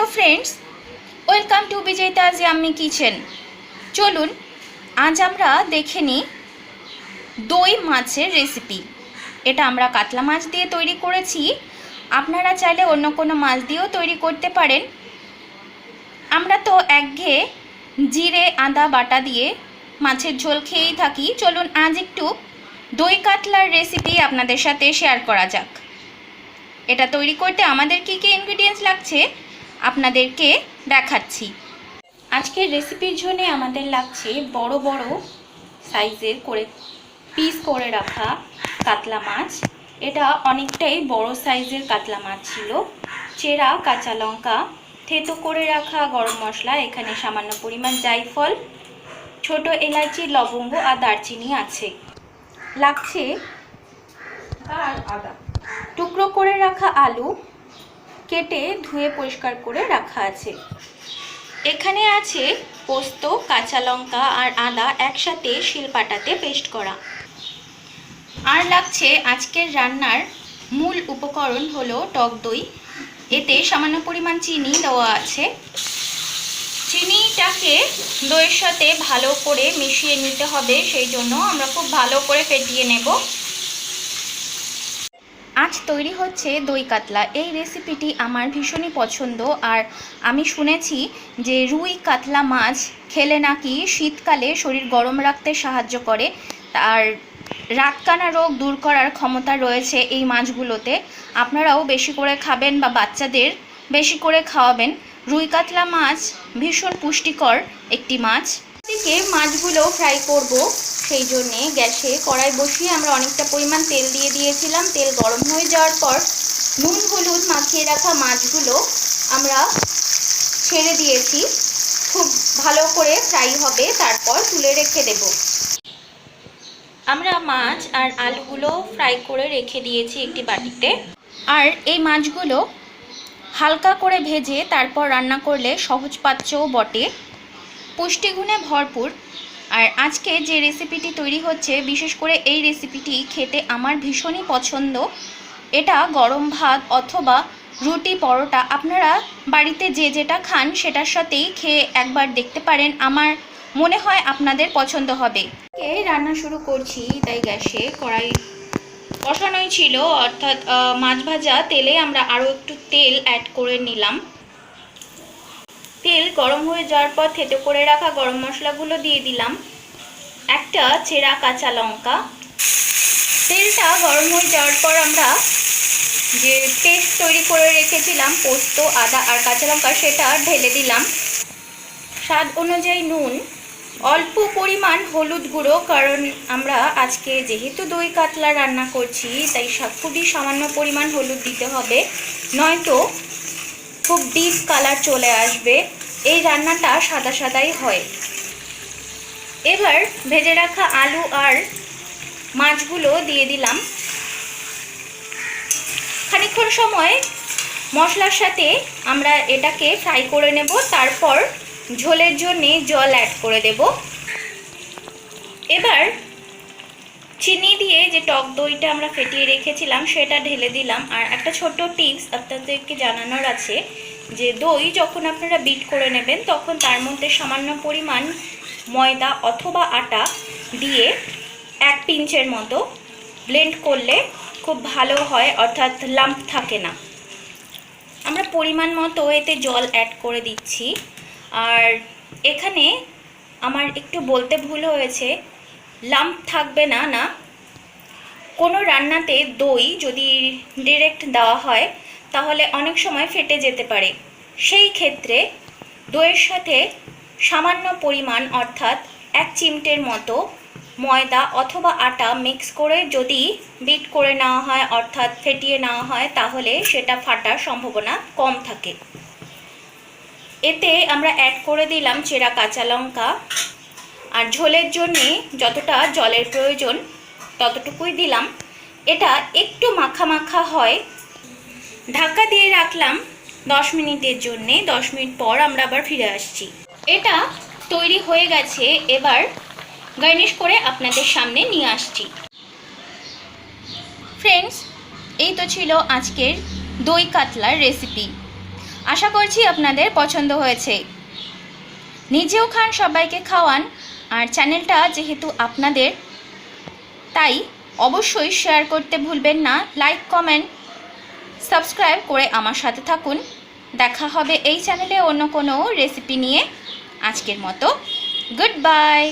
Hello friends welcome to Bijoytaj yummy kitchen চলুন, আজ আমরা দেখে নিই দই মাছের রেসিপি এটা আমরা কাতলা মাছ দিয়ে তৈরি করেছি। আপনারা চাইলে অন্য কোনো মাছ দিয়েও তৈরি করতে পারেন। আমরা তো একঘেয়ে জিরে, আদা, বাটা দিয়ে মাছের ঝোল খেয়েই থাকি। চলুন, আজ একটু দই কাতলার রেসিপি আপনাদের সাথে শেয়ার করা যাক। এটা তৈরি করতে আমাদের কী কী ইনগ্রিডিয়েন্টস লাগছে? আপনাদেরকে দেখাচ্ছি। আজকের রেসিপির জন্য আমাদের লাগছে বড় বড় সাইজের করে পিস করে রাখা কাতলা মাছ। এটা অনেকটাই বড় সাইজের কাতলা মাছ ছিল। চেরা, কাঁচা লঙ্কা, থেতো করে রাখা গরম মশলা, এখানে সামান্য পরিমাণ জায়ফল, ছোট এলাচি, লবঙ্গ আর দারচিনি আছে। লাগছে আর আদা। টুকরো করে রাখা আলু কেটে ধুয়ে পরিষ্কার করে রাখা আছে। এখানে আছে পোস্ত, কাঁচা লঙ্কা আর আদা একসাথে শিলপাটাতে পেস্ট করা। আর লাগছে আজকের রান্নার মূল উপকরণ হলো টক দই। এতে সামান্য পরিমাণ চিনি দেওয়া আছে। চিনিটাকে দইয়ের সাথে ভালো করে মিশিয়ে নিতে হবে, সেই জন্য আমরা খুব ভালো করে ফেটিয়ে নেব। আজ তৈরি হচ্ছে দই কাতলা। এই রেসিপিটি আমার ভীষণই পছন্দ। আর আমি শুনেছি যে রুই কাতলা মাছ খেলে নাকি শীতকালে শরীর গরম রাখতে সাহায্য করে। আর রাতকানা রোগ দূর করার ক্ষমতা রয়েছে এই মাছগুলোতে। আপনারাও বেশি করে খাবেন বা বাচ্চাদের বেশি করে খাওয়াবেন। রুই কাতলা মাছ ভীষণ পুষ্টিকর একটি মাছ। থেকে মাছগুলো ফ্রাই করব। সেই জন্যে গ্যাসে কড়াই বসিয়ে আমরা অনেকটা পরিমাণ তেল দিয়ে দিয়েছিলাম। তেল গরম হয়ে যাওয়ার পর নুন, হলুদ মাখিয়ে রাখা মাছগুলো আমরা ছেড়ে দিয়েছি। খুব ভালো করে ফ্রাই হবে, তারপর তুলে রেখে দেব। আমরা মাছ আর আলুগুলো ফ্রাই করে রেখে দিয়েছি একটি বাটিতে। আর এই মাছগুলো হালকা করে ভেজে তারপর রান্না করলে সহজ পাচ্যও বটে। পুষ্টিগুণে ভরপুর। আর আজকে যে রেসিপিটি তৈরি হচ্ছে, বিশেষ করে এই রেসিপিটি খেতে আমার ভীষণই পছন্দ। এটা গরম ভাত অথবা রুটি পরোটা আপনারা বাড়িতে যে যেটা খান সেটার সাথেই খেয়ে একবার দেখতে পারেন। আমার মনে হয় আপনাদের পছন্দ হবে। রান্না শুরু করছি, তাই গ্যাসে কড়াই বসানোই ছিল। অর্থাৎ মাছ ভাজা তেলে আমরা আরও একটু তেল অ্যাড করে নিলাম। তেল গরম হয়ে যাওয়ার পর থেতো করে রাখা গরম মশলাগুলো দিয়ে দিলাম। একটা চেরা কাঁচা লঙ্কা। তেলটা গরম হয়ে যাওয়ার পর আমরা যে পেস্ট তৈরি করে রেখেছিলাম, পোস্ত, আদা আর কাঁচা লঙ্কা, সেটা ঢেলে দিলাম। স্বাদ অনুযায়ী নুন, অল্প পরিমাণ হলুদ গুঁড়ো, কারণ আমরা আজকে যেহেতু দই কাতলা রান্না করছি, তাই খুবই সামান্য পরিমাণ হলুদ দিতে হবে। নয়তো খুব ডিপ কালার চলে আসবে। এই রান্নাটা সাদা সাদাই হয়। এবার ভেজে রাখা আলু আর মাছগুলো দিয়ে দিলাম। খানিক্ষণ সময় মশলার সাথে আমরা এটাকে ফ্রাই করে নেব, তারপর ঝোলের জন্যে জল অ্যাড করে দেব। এবার চিনি দিয়ে যে টক দইটা আমরা ফেটিয়ে রেখেছিলাম, সেটা ঢেলে দিলাম। আর একটা ছোট টিপস আপনাদেরকে জানানোর আছে যে, দই যখন আপনারা বিট করে নেবেন, তখন তার মধ্যে সামান্য পরিমাণ ময়দা অথবা আটা দিয়ে এক পিঞ্চের মতো ব্লেন্ড করলে খুব ভালো হয়, অর্থাৎ লাম্প থাকে না। আমরা পরিমাণ মতো এতে জল অ্যাড করে দিচ্ছি। আর এখানে আমার একটু বলতে ভুল হয়েছে লাম্প থাকবে না না। কোনো রান্নাতে দই যদি ডিরেক্ট দেওয়া হয়, তাহলে অনেক সময় ফেটে যেতে পারে। সেই ক্ষেত্রে দইয়ের সাথে সামান্য পরিমাণ, অর্থাৎ এক চিমটের মতো ময়দা অথবা আটা মিক্স করে যদি বিট করে নেওয়া হয়, অর্থাৎ ফেটিয়ে নেওয়া হয়, তাহলে সেটা ফাটার সম্ভাবনা কম থাকে। এতে আমরা অ্যাড করে দিলাম চেরা কাঁচা লঙ্কা। আর ঝোলের জন্যে যতটা জলের প্রয়োজন ততটুকুই দিলাম। এটা একটু মাখা মাখা হয়। ঢাকা দিয়ে রাখলাম দশ মিনিটের জন্যে, দশ মিনিট পর আমরা আবার ফিরে আসছি। এটা তৈরি হয়ে গেছে, এবার গার্নিশ করে আপনাদের সামনে নিয়ে আসছি। ফ্রেন্ডস, এই তো ছিল আজকের দই কাতলার রেসিপি। আশা করছি আপনাদের পছন্দ হয়েছে। নিজেও খান, সবাইকে খাওয়ান। আর চ্যানেলটা যেহেতু আপনাদের, তাই অবশ্যই শেয়ার করতে ভুলবেন না। লাইক কমেন্ট সাবস্ক্রাইব করে আমার সাথে থাকুন। দেখা হবে এই চ্যানেলে অন্য কোনো রেসিপি নিয়ে আজকের মতো। Good bye